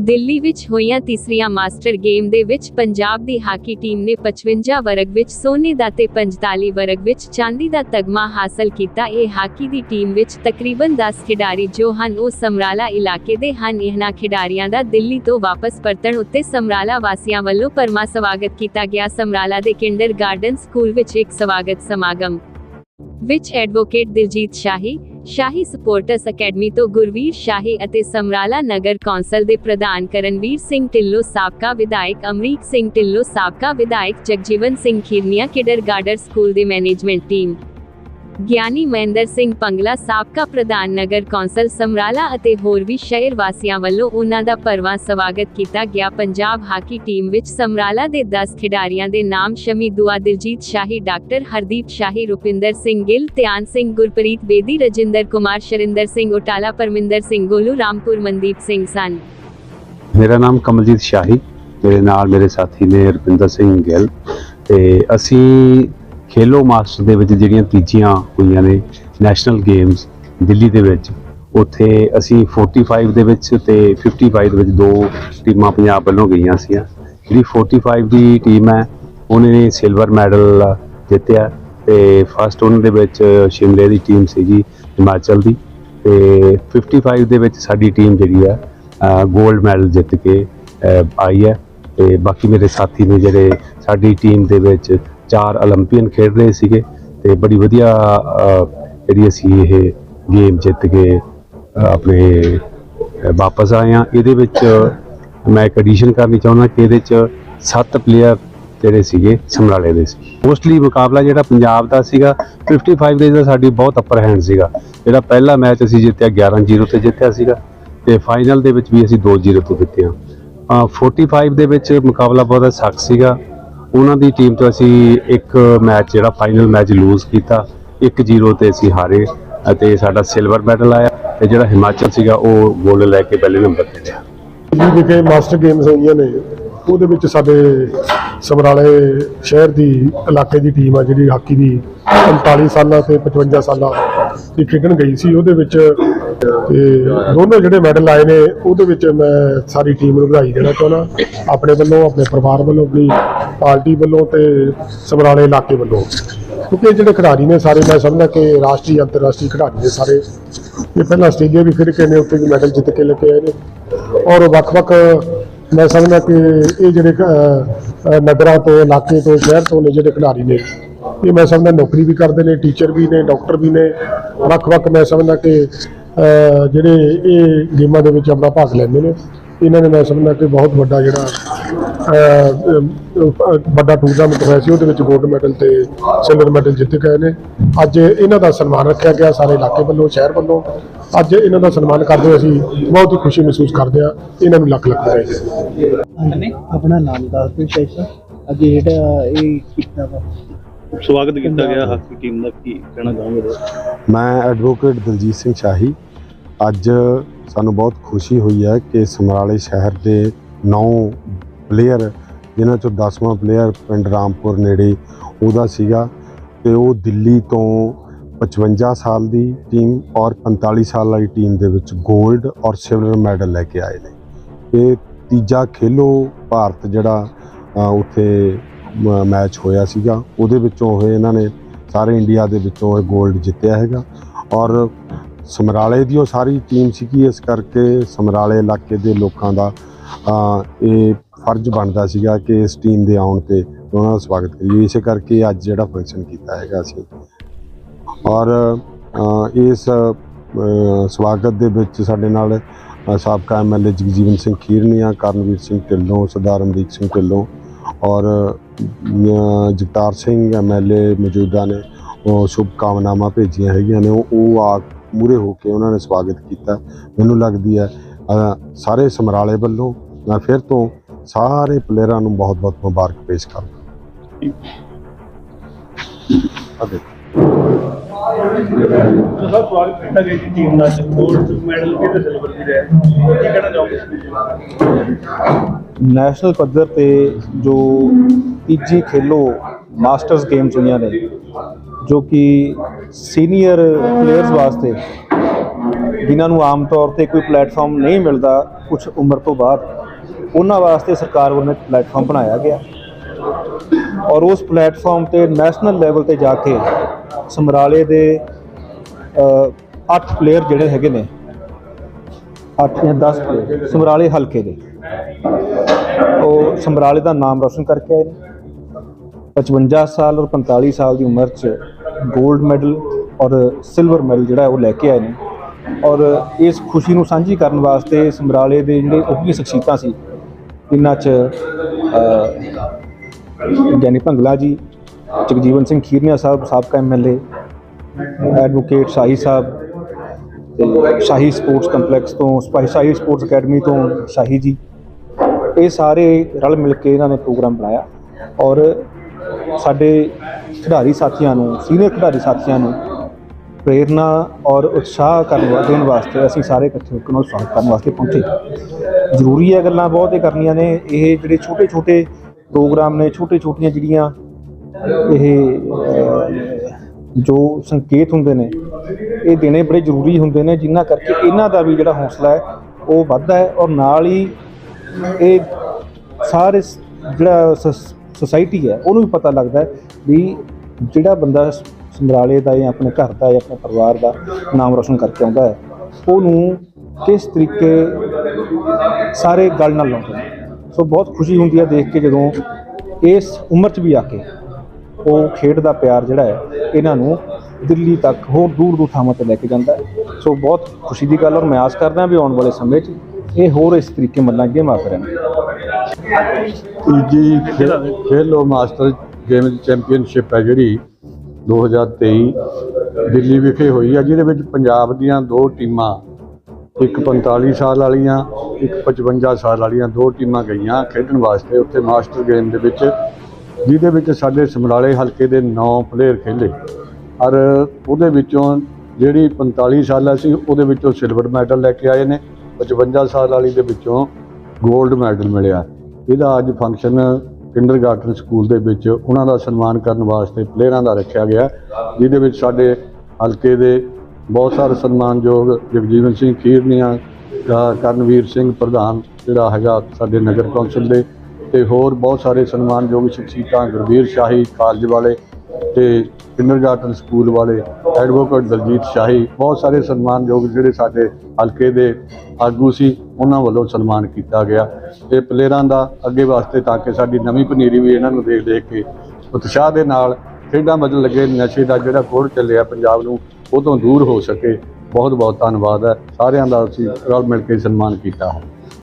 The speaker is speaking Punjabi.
ਦਿੱਲੀ ਵਿੱਚ ਹੋਈਆਂ ਤੀਸਰੀਆਂ ਮਾਸਟਰ ਗੇਮ ਦੇ ਵਿੱਚ ਪੰਜਾਬ ਦੀ ਹਾਕੀ ਟੀਮ ਨੇ 55 ਵਰਗ ਵਿੱਚ ਸੋਨੇ ਦਾ ਤੇ 45 ਵਰਗ ਵਿੱਚ ਚਾਂਦੀ ਦਾ ਤਗਮਾ ਹਾਸਲ ਕੀਤਾ। ਇਹ ਹਾਕੀ ਦੀ ਟੀਮ ਵਿੱਚ ਤਕਰੀਬਨ 10 ਖਿਡਾਰੀ ਜੋ ਹਨ, ਉਹ ਸਮਰਾਲਾ ਇਲਾਕੇ ਦੇ ਹਨ। ਇਹਨਾਂ ਖਿਡਾਰੀਆਂ ਦਾ ਦਿੱਲੀ ਤੋਂ ਵਾਪਸ ਪਰਤਣ ਉੱਤੇ ਸਮਰਾਲਾ ਵਾਸੀਆਂ ਵੱਲੋਂ ਪਰਮਾ ਸਵਾਗਤ ਕੀਤਾ ਗਿਆ। ਸਮਰਾਲਾ ਦੇ ਕਿੰਡਰ ਗਾਰਡਨ ਸਕੂਲ ਵਿੱਚ ਇੱਕ ਸਵਾਗਤ ਸਮਾਗਮ ਵਿੱਚ advocate Diljit Shahi Shahi sports academy ਤੋਂ ਗੁਰਵੀਰ ਸ਼ਾਹੀ ਅਤੇ ਸਮਰਾਲਾ ਨਗਰ ਕੌਂਸਲ ਦੇ ਪ੍ਰਧਾਨ ਕਰਨਵੀਰ ਸਿੰਘ ਢਿੱਲੋਂ ਸਾਬਕਾ ਵਿਧਾਇਕ ਅਮਰੀਕ ਸਿੰਘ ਢਿੱਲੋਂ ਸਾਬਕਾ ਵਿਧਾਇਕ Jagjivan Singh Khirnia kindergarten school ਦੀ ਮੈਨੇਜਮੈਂਟ ਟੀਮ। ਗਿਆਨੀ ਮਹਿੰਦਰ ਸਿੰਘ ਪੰਗਲਾ ਸਾਬਕਾ ਪ੍ਰਧਾਨ ਨਗਰ ਕੌਂਸਲ ਸਮਰਾਲਾ ਅਤੇ ਹੋਰ ਵੀ ਸ਼ਹਿਰ ਵਾਸੀਆਂ ਵੱਲੋਂ ਉਹਨਾਂ ਦਾ ਭਰਵਾਂ ਸਵਾਗਤ ਕੀਤਾ ਗਿਆ। ਪੰਜਾਬ ਹਾਕੀ ਟੀਮ ਵਿੱਚ ਸਮਰਾਲਾ ਦੇ 10 ਖਿਡਾਰੀਆਂ ਦੇ ਨਾਮ ਸ਼ਮੀ ਦੁਆ, ਦਿਲਜੀਤ ਸ਼ਾਹੀ, ਡਾਕਟਰ ਹਰਦੀਪ ਸ਼ਾਹੀ, ਰੁਪਿੰਦਰ ਸਿੰਘ ਗਿੱਲ, ਧਿਆਨ ਸਿੰਘ, ਗੁਰਪ੍ਰੀਤ ਬੇਦੀ, ਰਜਿੰਦਰ ਕੁਮਾਰ, ਸ਼ਰਿੰਦਰ ਸਿੰਘ ਉਟਾਲਾ, ਪਰਮਿੰਦਰ ਸਿੰਘ ਗੋਲੂ, ਰਾਮਪੁਰ ਮਨਦੀਪ ਸਿੰਘ ਸਨ। ਮੇਰਾ ਨਾਮ ਕਮਲਜੀਤ ਸ਼ਾਹੀ, ਮੇਰੇ ਨਾਲ ਮੇਰੇ ਸਾਥੀ ਨੇ ਰੁਪਿੰਦਰ ਸਿੰਘ ਗਿੱਲ ਤੇ ਅਸੀਂ ਖੇਲੋ ਮਾਸਟਰ ਦੇ ਵਿੱਚ ਜਿਹੜੀਆਂ ਤੀਜੀਆਂ ਹੋਈਆਂ ਨੇ ਨੈਸ਼ਨਲ ਗੇਮਸ ਦਿੱਲੀ ਦੇ ਵਿੱਚ, ਉੱਥੇ ਅਸੀਂ 45 ਦੇ ਵਿੱਚ ਤੇ 55 ਦੇ ਵਿੱਚ ਦੋ ਟੀਮਾਂ ਪੰਜਾਬ ਵੱਲੋਂ ਗਈਆਂ ਸੀ ਜਿਹੜੀ 45 ਦੀ ਟੀਮ ਹੈ, ਉਹਨੇ ਸਿਲਵਰ ਮੈਡਲ ਜਿੱਤਿਆ ਤੇ ਫਸਟ ਉਹਨਾਂ ਦੇ ਵਿੱਚ ਸ਼ਿਮਲੇ ਦੀ ਟੀਮ ਸੀਗੀ ਹਿਮਾਚਲ ਦੀ ਤੇ 55 ਦੇ ਵਿੱਚ ਸਾਡੀ ਟੀਮ ਜਿਹੜੀ ਆ 골ਡ ਮੈਡਲ ਜਿੱਤ ਕੇ ਆਈ ਹੈ ਤੇ ਬਾਕੀ ਮੇਰੇ ਸਾਥੀ ਨੇ ਜਿਹੜੇ ਸਾਡੀ ਟੀਮ ਦੇ ਵਿੱਚ ਚਾਰ 올림ਪੀਅਨ ਖੇਡ ਰਹੇ ਸੀਗੇ ਤੇ ਬੜੀ ਵਧੀਆ ਜਿਹੜੀ ਅਸੀਂ ਇਹ ਗੇਮ ਜਿੱਤ ਕੇ ਆਪਣੇ ਵਾਪਸ ਆਏ ਆ ਇਹਦੇ ਵਿੱਚ ਮੈਂ ਇੱਕ ਐਡੀਸ਼ਨ ਕਰਨੀ ਚਾਹੁੰਦਾ ਕਿ ਇਹਦੇ 'ਚ ਸੱਤ ਪਲੇਅਰ ਜਿਹੜੇ ਸੀਗੇ ਸਮਰਾਲੇ ਦੇ ਸੀ। ਮੋਸਟਲੀ ਮੁਕਾਬਲਾ ਜਿਹੜਾ ਪੰਜਾਬ ਦਾ ਸੀਗਾ 55 ਦੇ ਦਾ ਸਾਡੀ ਬਹੁਤ ਅਪਰ ਹੈਂਡ ਸੀਗਾ। ਜਿਹੜਾ ਪਹਿਲਾ ਮੈਚ ਅਸੀਂ ਜਿੱਤਿਆ 11-0 ਤੇ ਜਿੱਤਿਆ ਸੀਗਾ ਤੇ ਫਾਈਨਲ ਦੇ ਵਿੱਚ ਵੀ ਅਸੀਂ 2-0 ਤੋਂ ਜਿੱਤੇ ਆ 45 ਦੇ ਵਿੱਚ ਮੁਕਾਬਲਾ ਬਹੁਤ ਸਖਤ ਸੀਗਾ। ਉਹਨਾਂ ਦੀ ਟੀਮ ਤੋਂ ਅਸੀਂ ਇੱਕ ਮੈਚ ਜਿਹੜਾ ਫਾਈਨਲ ਮੈਚ ਲੂਜ਼ ਕੀਤਾ। 1-0 ਤੇ ਅਸੀਂ ਹਾਰੇ ਅਤੇ ਸਾਡਾ ਸਿਲਵਰ ਮੈਡਲ ਆਇਆ ਤੇ ਜਿਹੜਾ ਹਿਮਾਚਲ ਸੀਗਾ ਉਹ ਗੋਲਡ ਲੈ ਕੇ ਪਹਿਲੇ ਨੰਬਰ ਤੇ ਗਿਆ। ਦਿੱਲੀ ਵਿਖੇ ਮਾਸਟਰ ਗੇਮਸ ਹੋਈਆਂ ਨੇ, ਉਹਦੇ ਵਿੱਚ ਸਾਡੇ ਸਮਰਾਲੇ ਸ਼ਹਿਰ ਦੀ ਇਲਾਕੇ ਦੀ ਟੀਮ ਆ ਜਿਹੜੀ ਹਾਕੀ ਦੀ 45 ਸਾਲਾਂ ਤੇ 55 ਸਾਲਾਂ ਦੀ ਖੇਡਣ ਗਈ ਸੀ ਉਹਦੇ ਵਿੱਚ ਤੇ ਦੋਨੋਂ ਜਿਹੜੇ ਮੈਡਲ ਆਏ ਨੇ, ਉਹਦੇ ਵਿੱਚ ਮੈਂ ਸਾਰੀ ਟੀਮ ਨੂੰ ਵਧਾਈ ਦੇਣਾ ਚਾਹੁੰਦਾ। ਆਪਣੇ ਵੱਲੋਂ, ਆਪਣੇ ਪਰਿਵਾਰ ਵੱਲੋਂ ਆਪਣੀ ਪਾਰਟੀ ਵੱਲੋਂ ਤੇ ਸਮਰਾਲੇ ਇਲਾਕੇ ਵੱਲੋਂ। ਕਿਉਂਕਿ ਇਹ ਜਿਹੜੇ ਖਿਡਾਰੀ ਨੇ ਸਾਰੇ, ਮੈਂ ਸਮਝਦਾ ਕਿ ਰਾਸ਼ਟਰੀ, ਅੰਤਰਰਾਸ਼ਟਰੀ ਖਿਡਾਰੀ ਨੇ ਸਾਰੇ। ਇਹ ਪਹਿਲਾਂ ਆਸਟ੍ਰੇਲੀਆ ਵੀ ਫਿਰ ਕੇ ਨੇ ਉੱਥੇ ਵੀ ਮੈਡਲ ਜਿੱਤ ਕੇ ਲੈ ਕੇ ਆਏ ਨੇ। ਔਰ ਵੱਖ-ਵੱਖ, ਮੈਂ ਸਮਝਦਾ ਕਿ ਇਹ ਜਿਹੜੇ ਨਗਰਾਂ ਤੋਂ, ਇਲਾਕੇ ਤੋਂ, ਸ਼ਹਿਰ ਤੋਂ ਨੇ ਜਿਹੜੇ ਖਿਡਾਰੀ ਨੇ, ਇਹ ਮੈਂ ਸਮਝਦਾ ਨੌਕਰੀ ਵੀ ਕਰਦੇ ਨੇ, ਟੀਚਰ ਵੀ ਨੇ, ਡਾਕਟਰ ਵੀ ਨੇ। ਵੱਖ-ਵੱਖ ਮੈਂ ਸਮਝਦਾ ਕਿ ਜਿਹੜੇ ਇਹ ਗੇਮਾਂ ਦੇ ਵਿੱਚ ਆਪਣਾ ਭਾਗ ਲੈਂਦੇ ਨੇ। ਇਹਨਾਂ ਨੇ ਮੈਂ ਸਮਝਦਾ ਕਿ ਬਹੁਤ ਵੱਡਾ ਜਿਹੜਾ ਵੱਡਾ ਟੂਰਨਾਮੈਂਟ ਹੋਇਆ ਸੀ ਉਹਦੇ ਵਿੱਚ ਗੋਲਡ ਮੈਡਲ ਤੇ ਸਿਲਵਰ ਮੈਡਲ ਜਿੱਤ ਗਏ ਨੇ। ਅੱਜ ਇਹਨਾਂ ਦਾ ਸਨਮਾਨ ਰੱਖਿਆ ਗਿਆ ਸਾਰੇ ਇਲਾਕੇ ਵੱਲੋਂ ਸ਼ਹਿਰ ਵੱਲੋਂ। ਅੱਜ ਇਹਨਾਂ ਦਾ ਸਨਮਾਨ ਕਰਦੇ ਹੋਏ ਅਸੀਂ ਬਹੁਤ ਹੀ ਖੁਸ਼ੀ ਮਹਿਸੂਸ ਕਰਦੇ ਹਾਂ ਇਹਨਾਂ ਨੂੰ ਲੱਖ ਲੱਖ ਵਧਾਈ ਆਪਣਾ ਨਾਮ ਦੱਸ ਦਿਓ ਸਰ ਅੱਗੇ ਜਿਹੜਾ ਇਹ ਕੀਤਾ ਵਾ। ਸਵਾਗਤ ਕੀਤਾ ਗਿਆ ਹਾਕੀ ਟੀਮ ਦਾ ਕੀ ਕਹਿਣਾ ਚਾਹੋਗੇ? ਇਹਦੇ? ਮੈਂ ਐਡਵੋਕੇਟ ਦਲਜੀਤ ਸਿੰਘ ਸ਼ਾਹੀ। ਅੱਜ ਸਾਨੂੰ ਬਹੁਤ ਖੁਸ਼ੀ ਹੋਈ ਹੈ ਕਿ ਸਮਰਾਲੇ ਸ਼ਹਿਰ ਦੇ 9 ਪਲੇਅਰ ਜਿਨ੍ਹਾਂ ਚੋਂ 10ਵਾਂ ਪਲੇਅਰ ਪਿੰਡ ਰਾਮਪੁਰ ਨੇੜੇ ਉਹਦਾ ਸੀਗਾ ਤੇ ਉਹ ਦਿੱਲੀ ਤੋਂ 55 ਸਾਲ ਦੀ ਟੀਮ ਔਰ 45 ਸਾਲ ਵਾਲੀ ਟੀਮ ਦੇ ਵਿੱਚ 골ਡ ਔਰ ਸਿਲਵਰ ਮੈਡਲ ਲੈ ਕੇ ਆਏ ਨੇ। ਇਹ ਤੀਜਾ ਖੇਲੋ ਭਾਰਤ ਜਿਹੜਾ ਉੱਥੇ ਮੈਚ ਹੋਇਆ ਸੀਗਾ। ਉਹਦੇ ਵਿੱਚੋਂ ਇਹ ਇਹਨਾਂ ਨੇ ਸਾਰੇ ਇੰਡੀਆ ਦੇ ਵਿੱਚੋਂ ਇਹ 골ਡ ਜਿੱਤਿਆ ਹੈਗਾ। ਔਰ ਸਮਰਾਲੇ ਦੀ ਉਹ ਸਾਰੀ ਟੀਮ ਸੀਗੀ ਇਸ ਕਰਕੇ ਸਮਰਾਲੇ ਇਲਾਕੇ ਦੇ ਲੋਕਾਂ ਦਾ ਇਹ ਫਰਜ਼ ਬਣਦਾ ਸੀਗਾ ਕਿ ਇਸ ਟੀਮ ਦੇ ਆਉਣ ਤੇ ਉਹਨਾਂ ਦਾ ਸਵਾਗਤ ਕਰੀਏ। ਇਸੇ ਕਰਕੇ ਅੱਜ ਜਿਹੜਾ ਫੰਕਸ਼ਨ ਕੀਤਾ ਹੈਗਾ ਅਸੀਂ ਔਰ ਇਸ ਸਵਾਗਤ ਦੇ ਵਿੱਚ ਸਾਡੇ ਨਾਲ ਅ, ਸਾਬਕਾ ਐਮਐਲਏ ਜਗਜੀਵਨ ਸਿੰਘ ਖੀਰਨੀਆ ਕਰਨਵੀਰ ਸਿੰਘ ਢਿੱਲੋਂ ਸਰਦਾਰ ਅਮਰੀਕ ਸਿੰਘ ਢਿੱਲੋਂ ਔਰ ਜਗਤਾਰ ਸਿੰਘ ਐਮਐਲਏ ਮੌਜੂਦਾ ਨੇ ਉਹ ਸ਼ੁਭ ਕਾਮਨਾਵਾਂ ਭੇਜੀਆਂ ਹੈਗੀਆਂ ਨੇ। ਉਹ ਆ ਮੂਰੇ ਹੋ ਕੇ ਉਹਨਾਂ ਨੇ ਸਵਾਗਤ ਕੀਤਾ। ਮੈਨੂੰ ਲੱਗਦੀ ਹੈ ਸਾਰੇ ਸਮਰਾਲੇ ਵੱਲੋਂ ਮੈਂ ਫਿਰ ਤੋਂ ਸਾਰੇ ਪਲੇਅਰਾਂ ਨੂੰ ਬਹੁਤ-ਬਹੁਤ ਮੁਬਾਰਕ ਪੇਸ਼ ਕਰਦਾ ਅਦੇ ਸੋ ਸਰ ਕੀਤਾ ਗਿਆ ਜੀ ਟੀਮ ਦਾ ਗੋਲਡ ਮੈਡਲ ਵੀ ਸਿਲਵਰ ਵੀ ਰਿਹਾ ਕੀ ਕਹਿਣਾ ਚਾਹੋਗੇ ਨੈਸ਼ਨਲ ਪੱਧਰ ਤੇ ਜੋ ਤੀਜੀ ਖੇਲੋ ਮਾਸਟਰਸ ਗੇਮਸ ਹੋਈਆਂ ਨੇ ਜੋ ਕਿ ਸੀਨੀਅਰ ਪਲੇਅਰਸ ਵਾਸਤੇ ਜਿਨ੍ਹਾਂ ਨੂੰ ਆਮ ਤੌਰ ਤੇ ਕੋਈ ਪਲੇਟਫਾਰਮ ਨਹੀਂ ਮਿਲਦਾ ਕੁਝ ਉਮਰ ਤੋਂ ਬਾਅਦ, ਉਹਨਾਂ ਵਾਸਤੇ ਸਰਕਾਰ ਵੱਲੋਂ ਇੱਕ ਪਲੇਟਫਾਰਮ ਬਣਾਇਆ ਗਿਆ। ਔਰ ਉਸ ਪਲੇਟਫਾਰਮ ਤੇ ਨੈਸ਼ਨਲ ਲੈਵਲ ਤੇ ਜਾ ਕੇ ਸਮਰਾਲੇ ਦੇ 8 ਪਲੇਅਰ ਜਿਹੜੇ ਹੈਗੇ ਨੇ 8 ਜਾਂ 10 ਪਲੇਅਰ, ਸਮਰਾਲੇ ਹਲਕੇ ਦੇ। ਉਹ ਸਮਰਾਲੇ ਦਾ ਨਾਮ ਰੋਸ਼ਨ ਕਰਕੇ ਆਏ ਨੇ। 55 ਸਾਲ ਔਰ 45 ਸਾਲ ਦੀ ਉਮਰ 'ਚ 골ਡ ਮੈਡਲ ਔਰ ਸਿਲਵਰ ਮੈਡਲ ਜਿਹੜਾ ਉਹ ਲੈ ਕੇ ਆਏ ਨੇ। ਔਰ ਇਸ ਖੁਸ਼ੀ ਨੂੰ ਸਾਂਝੀ ਕਰਨ ਵਾਸਤੇ ਸਮਰਾਲੇ ਦੇ ਜਿਹੜੇ ਉੱਘੀਆਂ ਸ਼ਖਸੀਅਤਾਂ ਸੀ ਇਹਨਾਂ 'ਚ ਅ, ਗਿਆਨੀ ਭੰਗਲਾ ਜੀ ਜਗਜੀਵਨ ਸਿੰਘ ਖੀਰਨੀਆ ਸਾਹਿਬ ਸਾਬਕਾ ਐਮਐਲਏ ਐਡਵੋਕੇਟ ਸ਼ਾਹੀ ਸਾਹਿਬ ਤੇ ਸ਼ਾਹੀ ਸਪੋਰਟਸ ਕੰਪਲੈਕਸ ਤੋਂ ਸ਼ਾਹੀ ਸਪੋਰਟਸ ਅਕੈਡਮੀ ਤੋਂ ਸ਼ਾਹੀ ਜੀ। ਇਹ ਸਾਰੇ ਰਲ ਮਿਲ ਕੇ ਇਹਨਾਂ ਨੇ ਪ੍ਰੋਗਰਾਮ ਬਣਾਇਆ। ਔਰ ਸਾਡੇ ਖਿਡਾਰੀ ਸਾਥੀਆਂ ਨੂੰ ਸੀਨੀਅਰ ਖਿਡਾਰੀ ਸਾਥੀਆਂ ਨੂੰ ਪ੍ਰੇਰਨਾ ਔਰ ਉਤਸ਼ਾਹ ਕਰਨ ਦੇਣ ਵਾਸਤੇ ਅਸੀਂ ਸਾਰੇ ਇਕੱਠੇ ਹੋ ਕੇ ਨੂੰ ਸਵਾਗਤ ਕਰਨ ਵਾਸਤੇ ਪਹੁੰਚੇ। ਜ਼ਰੂਰੀ ਹੈ ਗੱਲਾਂ ਬਹੁਤ ਹੀ ਕਰਨੀਆਂ ਨੇ, ਇਹ ਜਿਹੜੇ ਛੋਟੇ ਛੋਟੇ ਪ੍ਰੋਗਰਾਮ ਨੇ ਛੋਟੇ ਛੋਟੀਆਂ ਜਿਹੜੀਆਂ ਇਹ ਜੋ ਸੰਕੇਤ ਹੁੰਦੇ ਨੇ, ਇਹ ਦੇਣੇ ਬੜੇ ਜ਼ਰੂਰੀ ਹੁੰਦੇ ਨੇ, ਜਿਨ੍ਹਾਂ ਕਰਕੇ ਇਹਨਾਂ ਦਾ ਵੀ ਜਿਹੜਾ ਹੌਸਲਾ ਹੈ, ਉਹ ਵੱਧਦਾ ਹੈ ਔਰ ਨਾਲ ਹੀ ਇਹ ਸਾਰੇ ਸ- ਜਿਹੜਾ ਸੋਸਾਇਟੀ ਹੈ, ਉਹਨੂੰ ਵੀ ਪਤਾ ਲੱਗਦਾ ਵੀ ਜਿਹੜਾ ਬੰਦਾ ਸਮਰਾਲੇ ਦਾ ਜਾਂ ਆਪਣੇ ਘਰ ਦਾ ਜਾਂ ਆਪਣੇ ਪਰਿਵਾਰ ਦਾ ਨਾਮ ਰੋਸ਼ਨ ਕਰਕੇ ਆਉਂਦਾ ਹੈ, ਉਹਨੂੰ ਕਿਸ ਤਰੀਕੇ ਸਾਰੇ ਗੱਲ ਨਾਲ ਲਾਉਂਦੇ ਸੋ ਬਹੁਤ ਖੁਸ਼ੀ ਹੁੰਦੀ ਹੈ ਦੇਖ ਕੇ ਜਦੋਂ ਇਸ ਉਮਰ 'ਚ ਵੀ ਆ ਕੇ ਉਹ ਖੇਡ ਦਾ ਪਿਆਰ ਜਿਹੜਾ ਹੈ, ਇਹਨਾਂ ਨੂੰ ਦਿੱਲੀ ਤੱਕ ਹੋਰ ਦੂਰ ਦੂਰ ਥਾਵਾਂ ਤੇ ਲੈ ਕੇ ਜਾਂਦਾ ਸੋ ਬਹੁਤ ਖੁਸ਼ੀ ਦੀ ਗੱਲ ਔਰ ਮੈਂ ਆਸ ਕਰਦਾ ਵੀ ਆਉਣ ਵਾਲੇ ਸਮੇਂ 'ਚ ਇਹ ਹੋਰ ਇਸ ਤਰੀਕੇ ਮੱਲਾਂ ਅੱਗੇ ਮਾਰਦੇ ਰਹਿਣਗੇ ਤੀਜੀ ਖੇ- ਖੇਲੋ ਮਾਸਟਰ ਗੇਮਜ਼ ਚੈਂਪੀਅਨਸ਼ਿਪ ਹੈ ਜਿਹੜੀ 2023 ਦਿੱਲੀ ਵਿਖੇ ਹੋਈ ਹੈ ਜਿਹਦੇ ਵਿੱਚ ਪੰਜਾਬ ਦੀਆਂ ਦੋ ਟੀਮਾਂ, ਇੱਕ 45 ਸਾਲ ਵਾਲੀਆਂ, ਇੱਕ 55 ਸਾਲ ਵਾਲੀਆਂ ਦੋ ਟੀਮਾਂ ਗਈਆਂ ਖੇਡਣ ਵਾਸਤੇ ਉੱਥੇ ਮਾਸਟਰ ਗੇਮ ਦੇ ਵਿੱਚ, ਜਿਹਦੇ ਵਿੱਚ ਸਾਡੇ ਸਮਰਾਲੇ ਹਲਕੇ ਦੇ 9 ਪਲੇਅਰ ਖੇਲੇ। ਔਰ ਉਹਦੇ ਵਿੱਚੋਂ ਜਿਹੜੀ 45 ਸਾਲਾਂ ਸੀ, ਉਹਦੇ ਵਿੱਚੋਂ ਸਿਲਵਰ ਮੈਡਲ ਲੈ ਕੇ ਆਏ ਨੇ 55 ਸਾਲ ਵਾਲੀ ਦੇ ਵਿੱਚੋਂ 골ਡ ਮੈਡਲ ਮਿਲਿਆ। ਇਹਦਾ ਅੱਜ ਫੰਕਸ਼ਨ ਕਿੰਡਰਗਾਰਟਨ ਸਕੂਲ ਦੇ ਵਿੱਚ ਉਹਨਾਂ ਦਾ ਸਨਮਾਨ ਕਰਨ ਵਾਸਤੇ ਪਲੇਅਰਾਂ ਦਾ ਰੱਖਿਆ ਗਿਆ, ਜਿਹਦੇ ਵਿੱਚ ਸਾਡੇ ਹਲਕੇ ਦੇ ਬਹੁਤ ਸਾਰੇ ਸਨਮਾਨਯੋਗ ਜਗਜੀਵਨ ਸਿੰਘ ਖੀਰਨੀਆਂ ਕਰਨਵੀਰ ਸਿੰਘ ਪ੍ਰਧਾਨ ਜਿਹੜਾ ਹੈਗਾ ਸਾਡੇ ਨਗਰ ਕੌਂਸਲ ਦੇ, ਤੇ ਹੋਰ ਬਹੁਤ ਸਾਰੇ ਸਨਮਾਨਯੋਗ ਸ਼ਖਸੀਅਤਾਂ ਗੁਰਵੀਰ ਸ਼ਾਹੀ, ਕਾਲਜ ਵਾਲੇ ਤੇ ਕਿੰਡਰਗਾਰਟਨ ਸਕੂਲ ਵਾਲੇ ਐਡਵੋਕੇਟ ਦਲਜੀਤ ਸ਼ਾਹੀ ਬਹੁਤ ਸਾਰੇ ਸਨਮਾਨਯੋਗ ਜਿਹੜੇ ਸਾਡੇ ਹਲਕੇ ਦੇ ਆਗੂ ਸੀ, ਉਹਨਾਂ ਵੱਲੋਂ ਸਨਮਾਨ ਕੀਤਾ ਗਿਆ। ਤੇ ਪਲੇਅਰਾਂ ਦਾ ਅੱਗੇ ਵਾਸਤੇ ਤਾਂ ਕਿ ਸਾਡੀ ਨਵੀਂ ਪਨੀਰੀ ਵੀ ਇਹਨਾਂ ਨੂੰ ਦੇਖ ਦੇਖ ਕੇ ਉਤਸ਼ਾਹ ਦੇ ਨਾਲ ਖੇਡਾਂ ਬਦਲ ਲੱਗੇ, ਨਸ਼ੇ ਦਾ ਜਿਹੜਾ ਕੋੜ ਚੱਲਿਆ ਪੰਜਾਬ ਨੂੰ, ਉਹ ਤੋਂ ਦੂਰ ਹੋ ਸਕੇ। ਬਹੁਤ ਬਹੁਤ ਧੰਨਵਾਦ ਹੈ। ਸਾਰਿਆਂ ਦਾ ਅਸੀਂ ਰਲ ਮਿਲ ਕੇ ਸਨਮਾਨ ਕੀਤਾ। ਹੈ